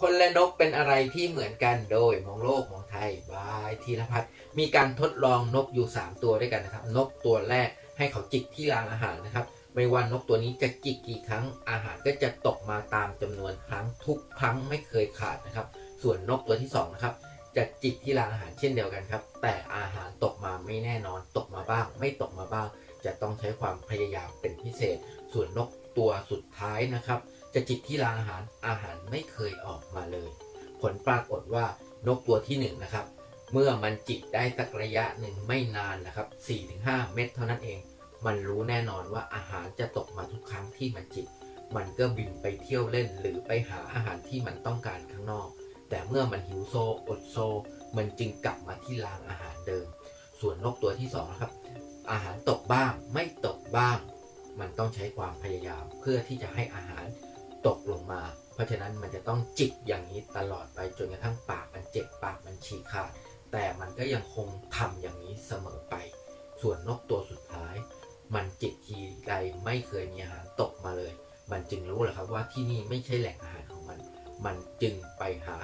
คนและนกเป็นอะไรที่เหมือนกันโดยมองโลกมองไทยบายธีรพัฒน์มีการทดลองนกอยู่ 3 ตัวด้วยกันนะครับ นกตัวแรกให้เขาจิกที่รางอาหารนะครับ ไม่ว่านกตัวนี้จะจิกกี่ครั้งอาหารก็จะตกมาตามจำนวนครั้งทุกครั้งไม่เคยขาดนะครับ ส่วนนกตัวที่2นะครับจะจิกที่รางอาหารเช่นเดียวกันครับ แต่อาหารตกมาไม่แน่นอน ตกมาบ้าง ไม่ตกมาบ้าง จะต้องใช้ความพยายามเป็นพิเศษ ส่วนนกตัวสุดท้ายนะครับ จะจิกที่รางอาหารอาหารไม่เคยออกมาเลย ผลปรากฏว่านกตัวที่1นงนะครับ เมื่อมันจิกได้สักระยะหนึ่งไม่นานนะครับ 4-5 เม็ดเท่านั้นเอง มันรู้แน่นอนว่าอาหารจะตกมาทุกครั้งที่มันจิก มันก็บินไปเที่ยวเล่นหรือไปหาอาหารที่มันต้องการข้างนอก แต่เมื่อมันหิวโซอดโซ มันจึงกลับมาที่รางอาหารเดิม ส่วนนกตัวที่สองนะครับ อาหารตกบ้างไม่ตกบ้าง มันต้องใช้ความพยายามเพื่อที่จะให้อาหาร ตกลงมา เพราะฉะนั้นมันจะต้องจิกอย่างนี้ตลอดไปจนกระทั่งปากมันเจ็บปากมันฉีกขาด แต่มันก็ยังคงทำอย่างนี้เสมอไป ส่วนนกตัวสุดท้าย มันจิกทีใดไม่เคยมีอาหารตกมาเลย มันจึงรู้แหละครับว่าที่นี่ไม่ใช่แหล่งอาหารของมัน มันจึงไปหา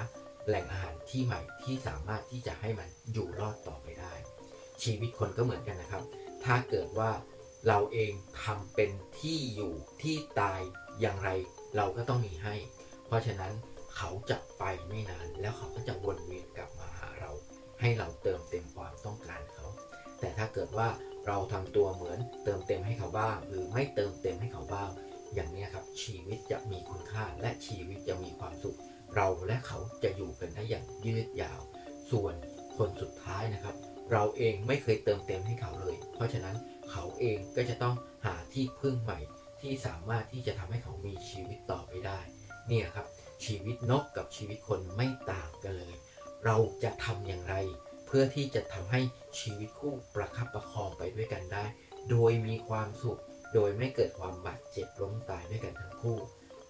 แหล่งอาหารที่ใหม่ที่สามารถที่จะให้มันอยู่รอดต่อไปได้ ชีวิตคนก็เหมือนกันนะครับ ถ้าเกิดว่าเราเองทำเป็นที่อยู่ที่ตายอย่างไร เราก็ต้องมีให้ เพราะฉะนั้นเขาจะไปไม่นาน แล้วเขาก็จะวนเวียนกลับมาหาเรา ให้เราเติมเต็มความต้องการเขา แต่ถ้าเกิดว่าเราทำตัวเหมือนเติมเต็มให้เขาบ้าง หรือไม่เติมเต็มให้เขาบ้าง อย่างนี้ครับชีวิตจะมีคุณค่าและชีวิตจะมีความสุข เราและเขาจะอยู่กันได้อย่างยืดยาว ส่วนคนสุดท้ายนะครับ เราเองไม่เคยเติมเต็มให้เขาเลย เพราะฉะนั้นเขาเองก็จะต้องหาที่พึ่งใหม่ ที่สามารถที่จะทำให้เขามีชีวิตต่อไปได้ เนี่ยครับชีวิตนกกับชีวิตคนไม่ต่างกันเลย เราจะทำอย่างไร เพื่อที่จะทำให้ชีวิตคู่ประคับประคองไปด้วยกันได้ โดยมีความสุข โดยไม่เกิดความบาดเจ็บล้มตายด้วยกันทั้งคู่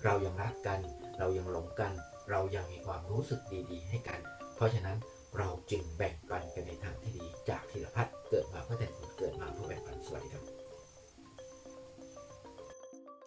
เรายังรักกัน เรายังหลงกัน เรายังมีความรู้สึกดี ๆ ให้กัน เพราะฉะนั้นเราจึงแบ่งปัน